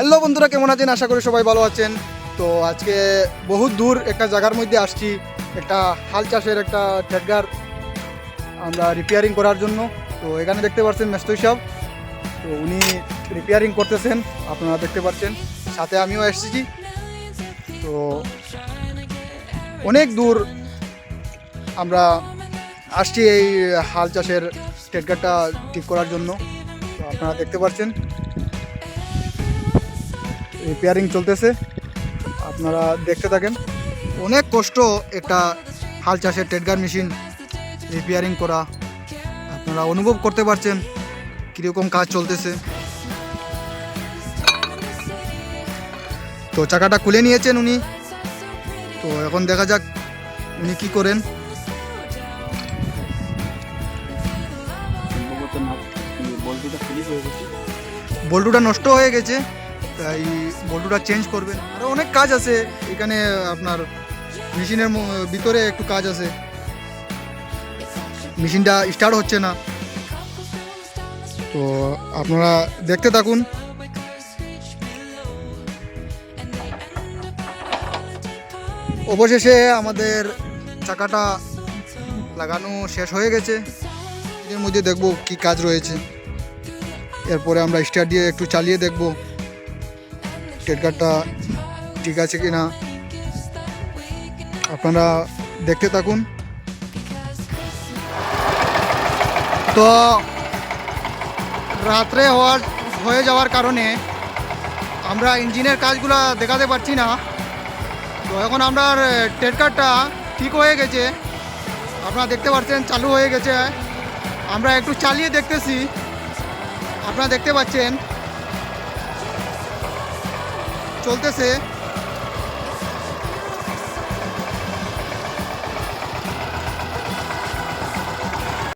Hello বন্ধুরা, কেমন আছেন? আশা করি সবাই ভালো আছেন। তো আজকে বহুত দূর একটা জায়গার মধ্যে আসছি, একটা হাল চাষের একটা ট্রেডগার আমরা রিপেয়ারিং করার জন্য। তো এখানে দেখতে পাচ্ছেন মেস্তই সাহেব। তো উনি রিপেয়ারিং করতেছেন, আপনারা দেখতে পাচ্ছেন। সাথে আমিও এসেছি। তো অনেক দূর আমরা আসছি এই হাল চাষের ট্রেডগারটা ঠিক করার জন্য। তো আপনারা দেখতে পাচ্ছেন। রিপেয়ারিং চলতেছে। আপনারা দেখতে থাকেন। অনেক কষ্ট একটা হাল চাষের টেডগার মেশিন রিপেয়ারিং করা। আপনারা অনুভব করতে পারছেন কীরকম কাজ চলতেছে। তো চাকাটা খুলে নিয়েছেন উনি। তো এখন দেখা যাক উনি কি করেন। বল্টুটা নষ্ট হয়ে গেছে। তাই বল্টুটা চেঞ্জ করবেন। আরও অনেক কাজ আছে। এখানে আপনার মেশিনের ভিতরে একটু কাজ আছে। মেশিনটা স্টার্ট হচ্ছে না। তো আপনারা দেখতে থাকুন। অবশেষে আমাদের চাকাটা লাগানো শেষ হয়ে গেছে। এর মধ্যে দেখব কি কাজ রয়েছে। এরপরে আমরা স্টার্ট দিয়ে একটু চালিয়ে দেখব। টেটকারটা ঠিক আছে কি না? আপনারা দেখতে থাকুন। তো, রাত্রে হওয়ার হয়ে যাওয়ার কারণে আমরা ইঞ্জিনের কাজগুলো দেখাতে পারছি না। তো এখন আমরা টেটকারটা ঠিক হয়ে গেছে। আপনারা দেখতে পাচ্ছেন, চালু হয়ে গেছে। আমরা একটু চালিয়ে দেখতেছি। আপনারা দেখতে পাচ্ছেন চলতেছে।